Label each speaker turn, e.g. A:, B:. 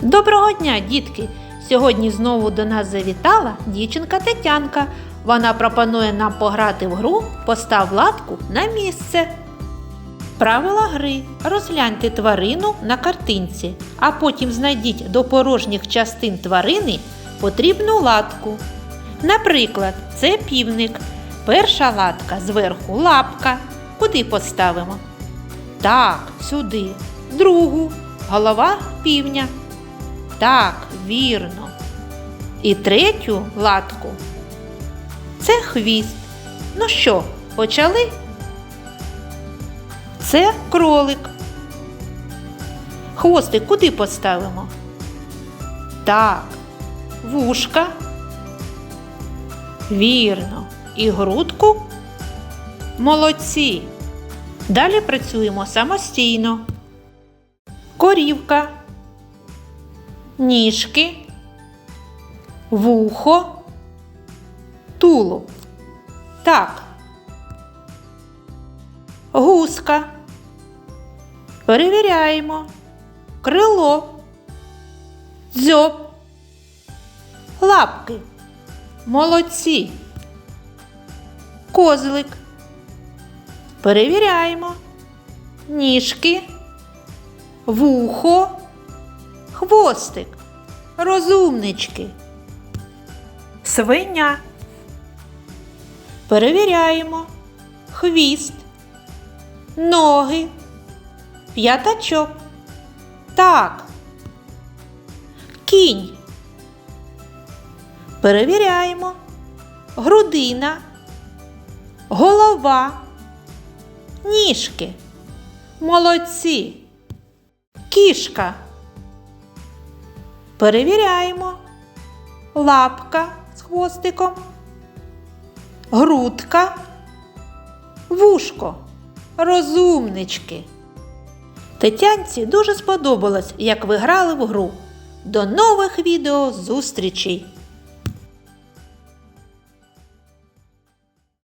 A: Доброго дня, дітки! Сьогодні знову до нас завітала дівчинка Тетянка. Вона пропонує нам пограти в гру Постав латку на місце. Правила гри. Розгляньте тварину на картинці, а потім знайдіть до порожніх частин тварини потрібну латку. Наприклад, це півник. Перша латка зверху лапка. Куди поставимо? Так, сюди. Другу голова півня. Так, вірно. І третю латку. Це хвіст. Ну що, почали? Це кролик. Хвостик куди поставимо? Так, вушка. Вірно. І грудку. Молодці. Далі працюємо самостійно. Корівка. Ніжки. Вухо. Тулуб. Так. Гуска. Перевіряємо. Крило. Дзьоб. Лапки. Молодці. Козлик. Перевіряємо. Ніжки. Вухо. Хвостик. Розумнички. Свиня. Перевіряємо. Хвіст. Ноги. П'ятачок. Так. Кінь. Перевіряємо. Грудина. Голова. Ніжки. Молодці. Кішка. Перевіряємо. Лапка з хвостиком. Грудка. Вушко. Розумнички. Тетянці дуже сподобалось, як ви грали в гру. До нових відео зустрічей!